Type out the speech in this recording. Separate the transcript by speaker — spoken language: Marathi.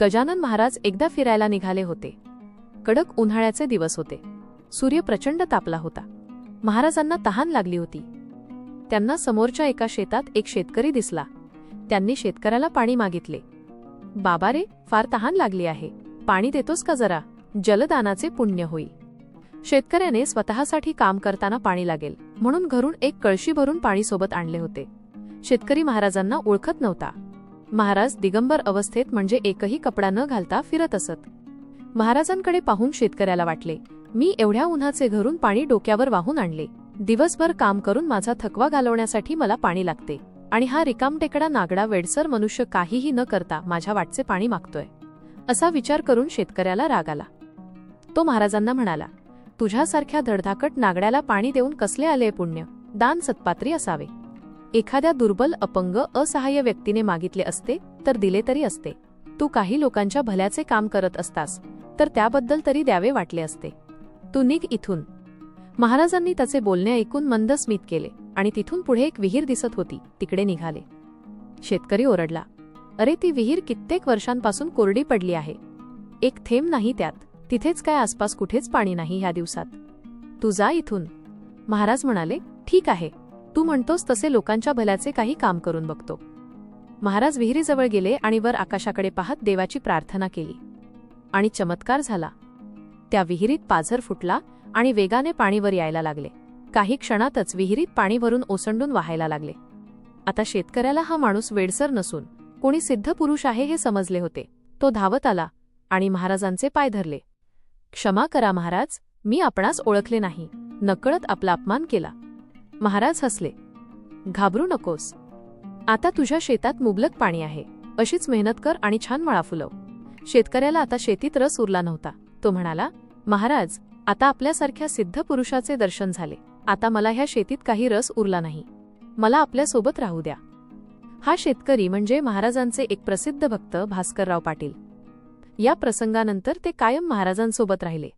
Speaker 1: गजानन महाराज एकदा फिरायला निघाले होते. कडक उन्हाळ्याचे दिवस होते. सूर्य प्रचंड तापला होता. महाराजांना तहान लागली होती. त्यांना समोरच्या एका शेतात एक शेतकरी दिसला. त्यांनी शेतकऱ्याला पाणी मागितले. बाबा रे फार तहान लागली आहे. पाणी देतोस का जरा? जलदानाचे पुण्य होईल शेतकऱ्याने स्वतःसाठी काम करताना पाणी लागेल. म्हणून घरून एक कळशी भरून पाणी सोबत आणले होते. शेतकरी महाराजांना ओळखत नव्हता. महाराज दिगंबर अवस्थेत म्हणजे एकही कपडा न घालता फिरत असत. महाराजांकडे पाहून शेतकऱ्याला वाटले मी एवढ्या उन्हाचे घरून पाणी डोक्यावर वाहून आणले. दिवसभर काम करून माझा थकवा घालवण्यासाठी मला पाणी लागते. आणि हा रिकामटेकडा नागडा वेडसर मनुष्य काहीही न करता माझ्या वाटचे पाणी मागतोय. असा विचार करून शेतकऱ्याला राग आला. तो महाराजांना म्हणाला तुझ्यासारख्या धडधाकट नागड्याला पाणी देऊन कसले आले पुण्य? दान सत्पात्री असावे. एखाद्या दुर्बल अपंग असहाय्य व्यक्तीने मागितले असते तर दिले तरी असते. तू काही लोकांच्या भल्याचे काम करत असतास तर त्याबद्दल तरी द्यावे वाटले असते. तू निघ इथून. महाराजांनी त्याचे बोलणे ऐकून मंद स्मित केले आणि तिथून पुढे एक विहीर दिसत होती तिकडे निघाले. शेतकरी ओरडला. अरे ती विहीर कित्येक वर्षांपासून कोरडी पडली आहे. एक थेंब नाही त्यात. तिथेच काय आसपास कुठेच पाणी नाही ह्या दिवसात. तू जा इथून. महाराज म्हणाले ठीक आहे. तू म्हणतोस तसे लोकांच्या भल्याचे काही काम करून बघतो. महाराज विहिरीजवळ गेले आणि वर आकाशाकडे पाहत देवाची प्रार्थना केली. आणि चमत्कार झाला. त्या विहिरीत पाझर फुटला आणि वेगाने पाणीवर यायला लागले. काही क्षणातच विहिरीत पाणीवरून ओसंडून वाहायला लागले. आता शेतकऱ्याला हा माणूस वेडसर नसून कोणी सिद्ध पुरुष आहे हे समजले होते. तो धावत आला आणि महाराजांचे पाय धरले. क्षमा करा महाराज मी आपणास ओळखले नाही. नकळत आपला अपमान केला. महाराज हसले. घाबरू नकोस. आता तुझ्या शेतात मुबलक पाणी आहे. अशीच मेहनत कर आणि छान मळा फुलव. शेतकऱ्याला आता शेतीत रस उरला नव्हता. तो म्हणाला महाराज आता आपल्यासारख्या सिद्ध पुरुषाचे दर्शन झाले. आता मला ह्या शेतीत काही रस उरला नाही. मला आपल्यासोबत राहू द्या. हा शेतकरी म्हणजे महाराजांचे एक प्रसिद्ध भक्त भास्करराव पाटील. या प्रसंगानंतर ते कायम महाराजांसोबत राहिले.